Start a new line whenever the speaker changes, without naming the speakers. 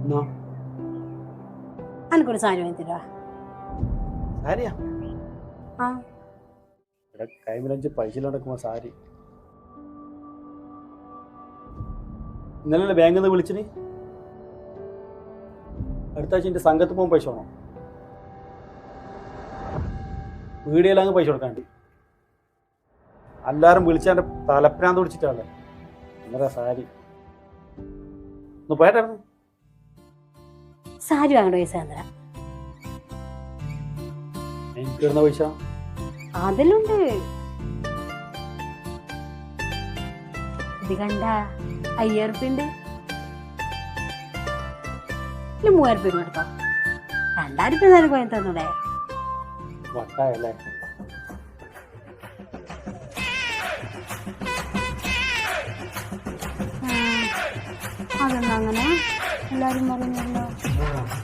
എന്നാ
എനിക്കൊരു സാരി വാങ്ങി തരുവാ
സാരിയാ?
ആ.
ഇവിടെ കൈമിലഞ്ച് പൈസ നടക്കുമ്പോ സാരി. ഇന്നലെ ബാങ്കിൽ നിന്ന് വിളിച്ചിന് അടുത്ത ആഴ്ച എന്റെ സംഘത്ത് പോകാൻ പൈസ വേണോ? വീടിയെല്ലാം പൈസ കൊടുക്കാണ്ട് എല്ലാരും വിളിച്ചെന്റെ തലപ്രാന്ത് പിടിച്ചിട്ടാണ്. എന്നതാ സാരി. ഒന്ന് പോയിട്ടായിരുന്നു.
സാരി വാങ്ങേണ്ട പൈസ തരാം.
എനിക്ക് വരുന്ന പൈസ?
അതിലുണ്ട്. ഇത് കണ്ട അയ്യായിരം ഉറുപ്പ്യ ഉണ്ട് ഇല്ല മൂവായിരം രൂപ കൊടുത്തോ രണ്ടായിരം രൂപ സാരി പോയി തന്നൂടെ.
വട്ടായല്ലേ?
അതെന്താ അങ്ങനെ? എല്ലാരും പറയുന്നല്ലോ world.